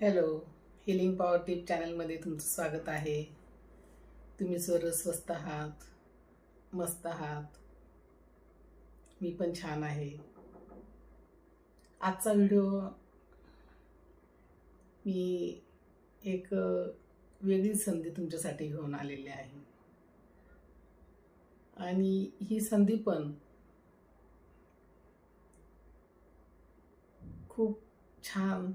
Hello healing power tip चॅनलमध्ये तुमचं स्वागत आहे. तुम्ही सर्व स्वस्त आहात मस्त आहात. मी पण छान आहे. आजचा व्हिडिओ मी एक वेगळी संधी तुमच्यासाठी घेऊन आलेली आहे. आणि ही संधी पण खूप छान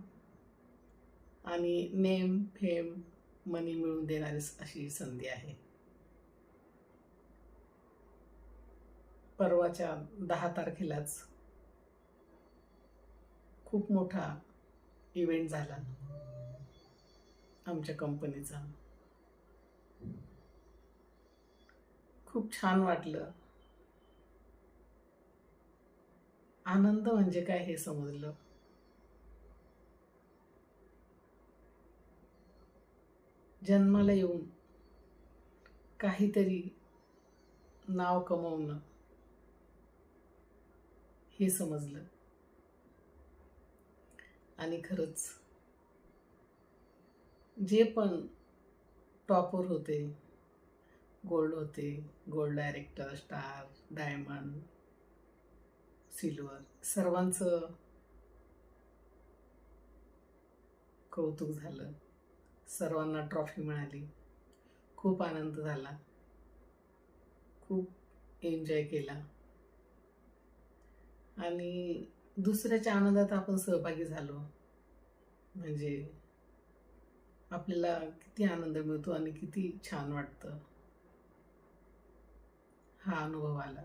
आणि नेम फेम मनी मिळून देणारी अशी संधी आहे. परवाच्या दहा तारखेलाच खूप मोठा इव्हेंट झाला. आमच्या कंपनीचा खूप छान वाटलं. आनंद म्हणजे काय हे समजलं. जन्माला येऊन काहीतरी नाव कमवणं हे समजलं. आणि खरंच जे पण टॉपर होते गोल्ड होते gold director star diamond silver सर्वांचं कौतुक झालं. सर्वांना ट्रॉफी मिळाली. खूप आनंद झाला. खूप एन्जॉय केला. आणि दुसऱ्याच्या आनंदात आपण सहभागी झालो. म्हणजे आपल्याला किती आनंद मिळतो आणि किती छान वाटतं. हा अनुभव आला.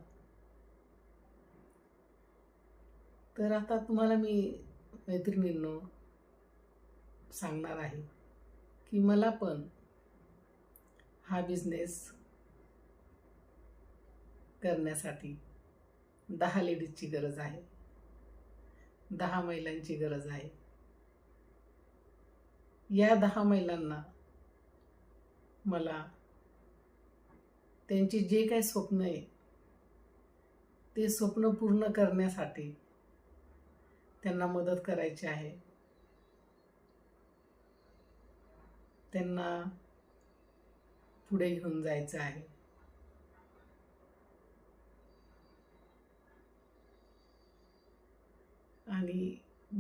तर आता तुम्हाला मी मैत्रिणींनो सांगणार आहे. की मला पण हा बिझनेस करण्यासाठी दहा लेडीजची गरज आहे. दहा महिलांची गरज आहे. या दहा महिलांना मला त्यांची जे काही स्वप्न आहे ते स्वप्न पूर्ण करण्यासाठी त्यांना मदत करायची आहे. त्यांना पुढे घेऊन जायचं आहे. आणि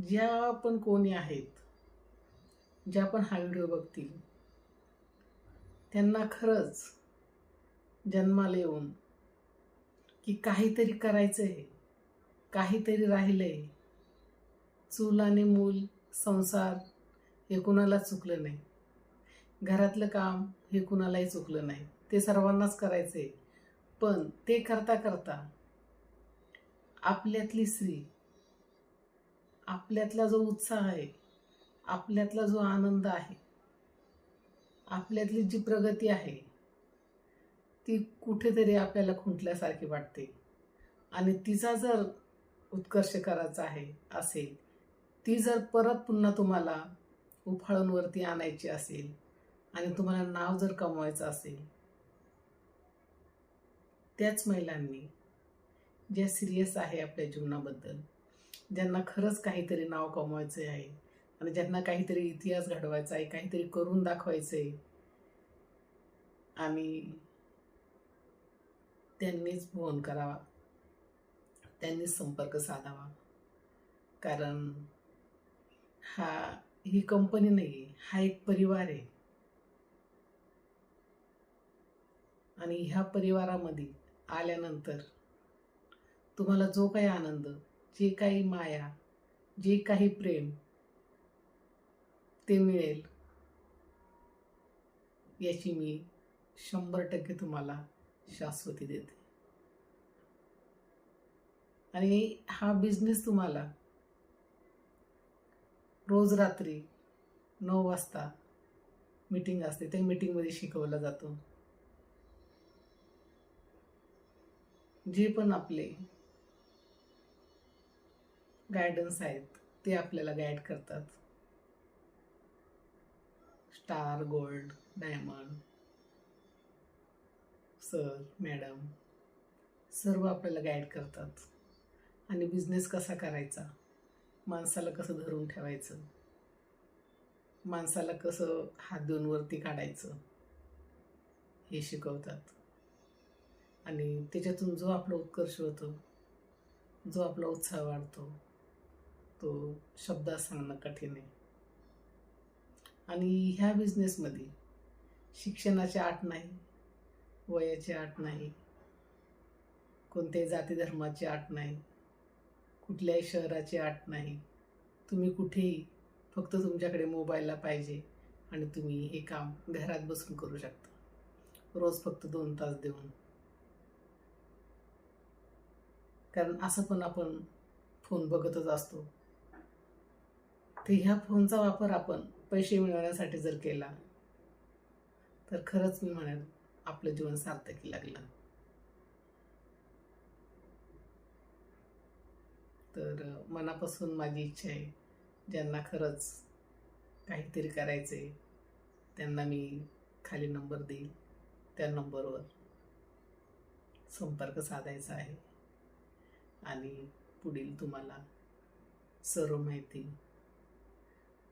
ज्या पण कोणी आहेत ज्या पण हा व्हिडिओ बघतील त्यांना खरंच जन्माला येऊन की काहीतरी करायचं आहे काहीतरी राहिलंय. चूल आणि मूल संसार हे कुणाला चुकलं नाही. घरातलं काम हे कुणालाही चुकलं नाही. ते सर्वांनाच करायचे. पण ते करता करता आपल्यातली स्त्री आपल्यातला जो उत्साह आहे आपल्यातला जो आनंद आहे आपल्यातली जी प्रगती आहे ती कुठेतरी आपल्याला खुंटल्यासारखी वाटते. आणि तिचा जर उत्कर्ष करायचा आहे असेल ती जर परत पुन्हा तुम्हाला उफाळूनवरती आणायची असेल आणि तुम्हाला नाव जर कमवायचं असेल त्याच महिलांनी ज्या सिरियस आहे आपल्या जीवनाबद्दल ज्यांना खरंच काहीतरी नाव कमवायचं आहे आणि ज्यांना काहीतरी इतिहास घडवायचा आहे काहीतरी करून दाखवायचं आहे आणि त्यांनीच फोन करावा त्यांनीच संपर्क साधावा. कारण हा ही कंपनी नाही हा एक परिवार आहे. आणि ह्या परिवारामध्ये आल्यानंतर तुम्हाला जो काही आनंद जे काही माया जे काही प्रेम ते मिळेल याची मी शंभर टक्के तुम्हाला शाश्वती देते. आणि हा बिझनेस तुम्हाला रोज रात्री नऊ वाजता मीटिंग असते. त्या मीटिंगमध्ये शिकवला जातो. जे पण आपले गायडन्स आहेत ते आपल्याला गाईड करतात. Star gold diamond sir madam सर्व आपल्याला गाईड करतात. आणि बिझनेस कसा करायचा? माणसाला कसं धरून ठेवायचं? माणसाला कसं हात देऊन वरती काढायचं? हे शिकवतात. आणि त्याच्यातून जो आपला उत्कर्ष होतो जो आपला उत्साह वाढतो तो शब्दात सांगणं कठीण आहे. आणि ह्या बिझनेसमध्ये शिक्षणाची आट नाही वयाची आट नाही कोणत्याही जाती धर्माची आट नाही कुठल्याही शहराची आट नाही. तुम्ही कुठेही फक्त तुमच्याकडे मोबाईलला पाहिजे आणि तुम्ही हे काम घरात बसून करू शकता. रोज फक्त दोन तास देऊन. कारण असं पण आपण फोन बघतच असतो. तर ह्या फोनचा वापर आपण पैसे मिळवण्यासाठी जर केला तर खरंच मी म्हणेन आपलं जीवन सार्थकी लागलं. तर मनापासून माझी इच्छा आहे ज्यांना खरंच काहीतरी करायचं आहे त्यांना मी खाली नंबर देईल. त्या नंबरवर संपर्क साधायचा आहे. आणि पुढील तुम्हाला सर्व माहिती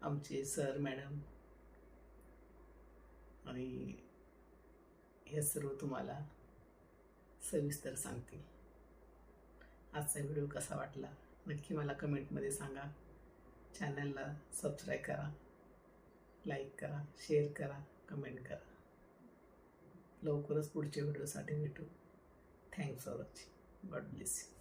आमचे सर मॅडम आणि हे सर्व तुम्हाला सविस्तर सांगतील. आजचा व्हिडिओ कसा वाटला नक्की मला कमेंटमध्ये सांगा. चॅनलला सबस्क्राईब करा लाईक करा शेअर करा कमेंट करा. लवकरच पुढच्या व्हिडिओसाठी भेटू. Thanks for watching God bless you.